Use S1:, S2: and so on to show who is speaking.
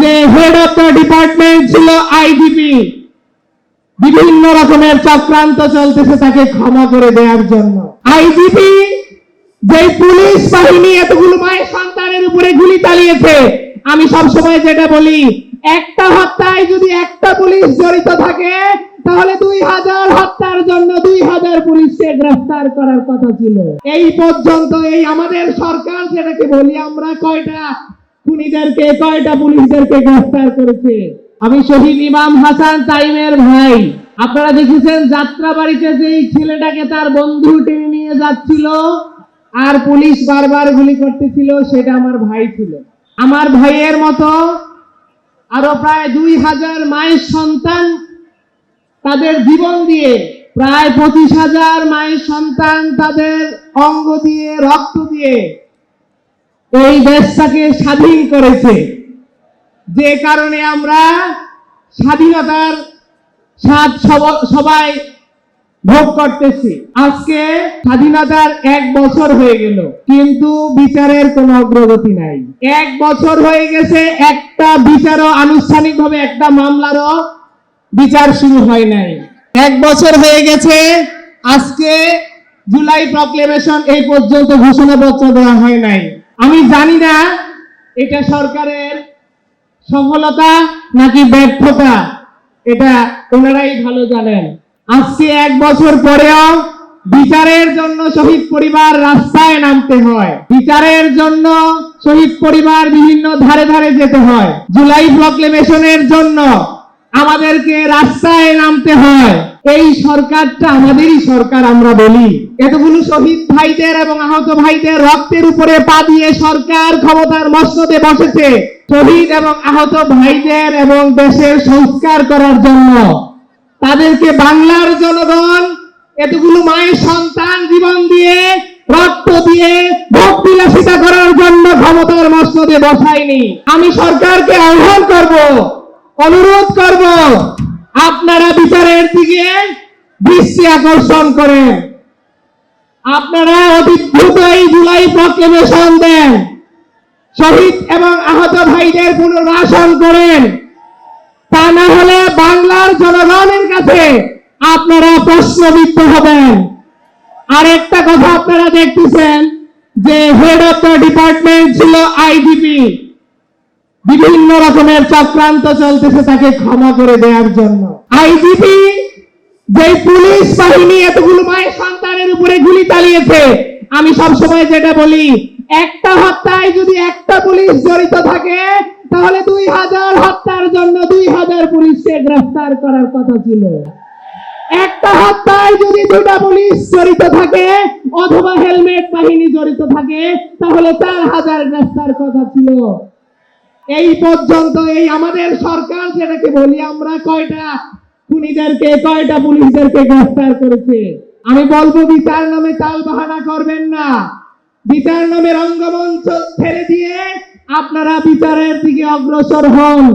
S1: যে head of the department ছিল IDP বিভিন্ন রকমের চক্রান্ত চলতেছে তাকে ক্ষমা করে দেওয়ার জন্য। আইজিপি যে পুলিশ বাহিনী এতগুলো মায়ের সন্তানের উপরে গুলি চালিয়েছে, আমি সব সময় যেটা বলি, একটা হত্যায় যদি একটা পুলিশ জড়িত থাকে, তাহলে দুই হাজার হত্যার জন্য দুই হাজার পুলিশকে গ্রেফতার করার কথা ছিল। এই পর্যন্ত এই আমাদের সরকার যেটাকে বলি আমরা কয়টা? খুনিদেরকে কয়টা পুলিশদেরকে গ্রেফতার করেছে? আমি শহীদ ইমাম হাসান তাইমের ভাই। আপনারা দেখেছেন যাত্রা বাড়িতে যেই ছেলেটাকে তার বন্ধু টেনে নিয়ে যাচ্ছিল, আর পুলিশ বারবার গুলি করতেছিল, সেটা আমার ভাই ছিল। আমার ভাইয়ের মতো আরও প্রায় দুই হাজার মায়ের সন্তান তাদের জীবন দিয়ে, প্রায় পঁচিশ হাজার মায়ের সন্তান তাদের অঙ্গ দিয়ে, রক্ত দিয়ে এই দেশটাকে স্বাধীন করেছে। যে কারণে আমরা স্বাধীনতার স্বাদ সবাই ভোগ করতেছি। আজকে স্বাধীনতার এক বছর হয়ে গেল, কিন্তু বিচারের কোনো অগ্রগতি নাই। এক বছর হয়ে গেছে, একটা বিচারও আনুষ্ঠানিকভাবে, একটা মামলারও বিচার শুরু হয় নাই। এক বছর হয়ে গেছে, আজকে জুলাই প্রক্লেমেশন এই পর্যন্ত ঘোষণাপত্র দেওয়া হয় নাই। আমি জানি না এটা সরকারের সফলতা নাকি ব্যর্থতা, এটা ওনারাই ভালো জানেন। আজকে এক বছর পরেও বিচারের জন্য শহীদ পরিবার রাস্তায় নামতে হয়। বিচারের জন্য শহীদ পরিবার বিভিন্ন ধারে ধারে যেতে হয়। জুলাই প্রক্লেমেশনের জন্য আমাদেরকে রাস্তায় নামতে হয়। এই সরকারটা আমাদেরই সরকার আমরা বলি। এতগুলো শহীদ ভাইদের এবং আহত ভাইদের রক্তের উপরে পা দিয়ে সরকার ক্ষমতার মসনদে বসেছে। শহীদ এবং আহত ভাইদের এবং দেশের সংস্কার করার জন্য। তাদেরকে বাংলার জনগণ এতগুলো মায়ের সন্তান জীবন দিয়ে, রক্ত দিয়ে ভোগ বিলাসিতা করার জন্য ক্ষমতার মসনদে বসায়নি। আমি সরকারকে আহ্বান করব, অনুরোধ করব আপনারা বিচারের দিকে দৃষ্টি আকর্ষণ করে আপনারা অতি দ্রুত এই জুলাই প্রক্লেমেশন দেন। শহীদ এবং আহত ভাইদের পুনর্বাসন করেন। তা না হলে বাংলার জনগণের কাছে আপনারা প্রশ্নবিদ্ধ হবেন। আর একটা কথা আপনারা দেখতেছেন যে হেড অফ দ্য ডিপার্টমেন্ট ছিল আইডিপি। বিভিন্ন রকমের চক্রান্ত চলতেছে তাকে ক্ষমা করে দেওয়ার জন্য। আইজিপি যে পুলিশ বাহিনী এতগুলো মায়ের সন্তানের উপরে গুলি চালিয়েছে, আমি সব সময় যেটা বলি, একটা হত্যায় যদি একটা পুলিশ জড়িত থাকে, তাহলে দুই হাজার হত্যার জন্য দুই হাজার পুলিশকে গ্রেফতার করার কথা ছিল। একটা হত্যায় যদি দুটা পুলিশ জড়িত থাকে, অথবা হেলমেট বাহিনী জড়িত থাকে, তাহলে চার হাজার গ্রেফতার কথা ছিল। এই পর্যন্ত এই আমাদের সরকার যেটাকে বলি আমরা কয়টা খুনিদেরকে, কয়টা পুলিশদেরকে গ্রেফতার করেছে? আমি বলব বিচার নামে তাল বাহানা করবেন না। বিচার নামে রঙ্গমঞ্চ ছেড়ে দিয়ে আপনারা বিচারের দিকে অগ্রসর হন।